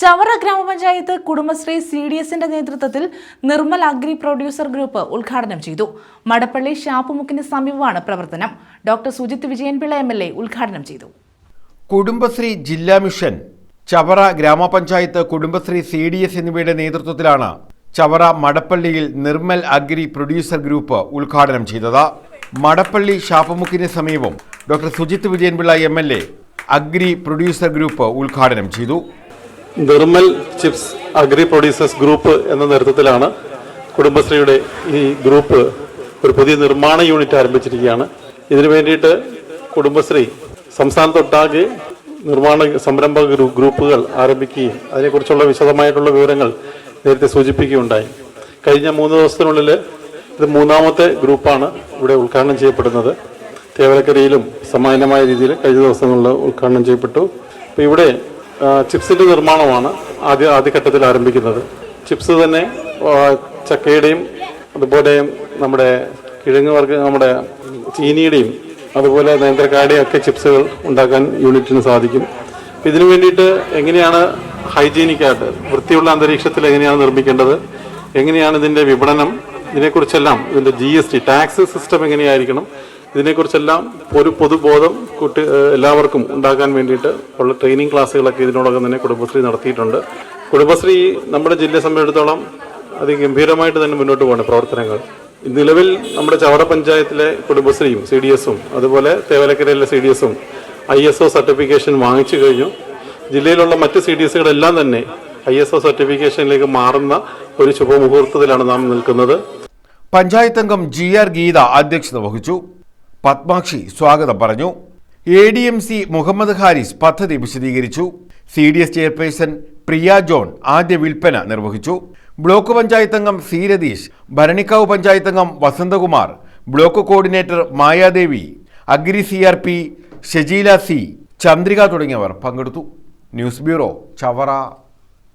ചവറ ഗ്രാമപഞ്ചായത്ത് Kudumbashree C D എസിന്റെ നേതൃത്വത്തിൽ നിർമ്മൽ അഗ്രി പ്രൊഡ്യൂസർ ഗ്രൂപ്പ് ഉദ്ഘാടനം ചെയ്തു. മടപ്പള്ളി ഷാപ്പുമുക്കിന് സമീപമാണ് പ്രവർത്തനം. Doctor Sujith Vijayanpillai M L A ഉദ്ഘാടനം ചെയ്തു. കുടുംബശ്രീ ജില്ലാ മിഷൻ ചവറ ഗ്രാമപഞ്ചായത്ത് കുടുംബശ്രീ സി ഡി എസ് എന്നിവയുടെ നേതൃത്വത്തിലാണ് ചവറ മടപ്പള്ളിയിൽ നിർമ്മൽ അഗ്രി പ്രൊഡ്യൂസർ ഗ്രൂപ്പ് ഉദ്ഘാടനം ചെയ്തത്. മടപ്പള്ളി ഷാപ്പുമുക്കിന് സമീപം doctor Sujith Vijayanpillai M L A agri producer group ഉദ്ഘാടനം ചെയ്തു. Nirmal chips agri producers group എന്ന നേതൃത്വത്തിലാണ് കുടുംബശ്രീയുടെ ഈ ഗ്രൂപ്പ് ഒരു പുതിയ നിർമ്മാണ യൂണിറ്റ് ആരംഭിച്ചിരിക്കുകയാണ്. ഇതിനു വേണ്ടിയിട്ട് കുടുംബശ്രീ സംസ്ഥാനത്തൊട്ടാകെ നിർമ്മാണ സംരംഭക ഗ്രൂപ്പുകൾ ആരംഭിക്കുകയും അതിനെക്കുറിച്ചുള്ള വിശദമായിട്ടുള്ള വിവരങ്ങൾ നേരത്തെ സൂചിപ്പിക്കുകയുണ്ടായി. കഴിഞ്ഞ മൂന്ന് ദിവസത്തിനുള്ളിൽ ഇത് മൂന്നാമത്തെ ഗ്രൂപ്പാണ് ഇവിടെ ഉദ്ഘാടനം ചെയ്യപ്പെടുന്നത്. തേവലക്കരയിലും സമാനമായ രീതിയിൽ കഴിഞ്ഞ ദിവസങ്ങളിൽ ഉദ്ഘാടനം ചെയ്യപ്പെട്ടു. അപ്പോൾ ഇവിടെ ആ, ചിപ്സിന്റെ നിർമ്മാണമാണ് ആദ്യ ആദ്യഘട്ടത്തിൽ ആരംഭിക്കുന്നത്. ചിപ്സ് തന്നെ ചക്കയുടെയും അതുപോലെ നമ്മുടെ കിഴങ്ങ് വർഗ നമ്മുടെ ചീനിയുടെയും അതുപോലെ നേന്ത്രക്കായുടെയും ഒക്കെ ചിപ്സുകൾ ഉണ്ടാക്കാൻ യൂണിറ്റിന് സാധിക്കും. ഇതിനു വേണ്ടിയിട്ട് എങ്ങനെയാണ് ഹൈജീനിക്കായിട്ട് വൃത്തിയുള്ള അന്തരീക്ഷത്തിൽ എങ്ങനെയാണ് നിർമ്മിക്കേണ്ടത് എങ്ങനെയാണ് ഇതിന്റെ വിപണനം ഇതിനെക്കുറിച്ചെല്ലാം ഇതിന്റെ G S T tax system എങ്ങനെയായിരിക്കണം ഇതിനെക്കുറിച്ചെല്ലാം ഒരു പൊതുബോധം കുട്ടി എല്ലാവർക്കും ഉണ്ടാക്കാൻ വേണ്ടിയിട്ട് ഉള്ള ട്രെയിനിങ് ക്ലാസ്സുകളൊക്കെ ഇതിനോടകം തന്നെ കുടുംബശ്രീ നടത്തിയിട്ടുണ്ട്. കുടുംബശ്രീ നമ്മുടെ ജില്ലയെ സംബന്ധിച്ചിടത്തോളം അതിഗംഭീരമായിട്ട് തന്നെ മുന്നോട്ട് പോകുന്ന പ്രവർത്തനങ്ങൾ. നിലവിൽ നമ്മുടെ ചവറ പഞ്ചായത്തിലെ കുടുംബശ്രീയും സി ഡി എസും അതുപോലെ തേവലക്കരയിലെ സി ഡി എസും ഐ എസ് ഒ സർട്ടിഫിക്കേഷൻ വാങ്ങിച്ചു കഴിഞ്ഞു. ജില്ലയിലുള്ള മറ്റ് സി ഡി എസുകളെല്ലാം തന്നെ ഐ എസ് ഒ സർട്ടിഫിക്കേഷനിലേക്ക് മാറുന്ന ഒരു ശുഭമുഹൂർത്തത്തിലാണ് നാം നിൽക്കുന്നത്. പഞ്ചായത്ത് അംഗം ജി ആർ ഗീത അധ്യക്ഷത വഹിച്ചു. പത്മാക്ഷി സ്വാഗതം പറഞ്ഞു. A D M C Muhammad Haris പദ്ധതി വിശദീകരിച്ചു. C D S chairperson Priya John ആദ്യ വിൽപ്പന നിർവഹിച്ചു. ബ്ലോക്ക് പഞ്ചായത്ത് അംഗം സി രതീഷ് ഭരണിക്കാവ് പഞ്ചായത്ത് അംഗം Vasanthakumar block coordinator Mayadevi agri C R P Shajeela C Chandrika തുടങ്ങിയവർ പങ്കെടുത്തു. News bureau Chavara.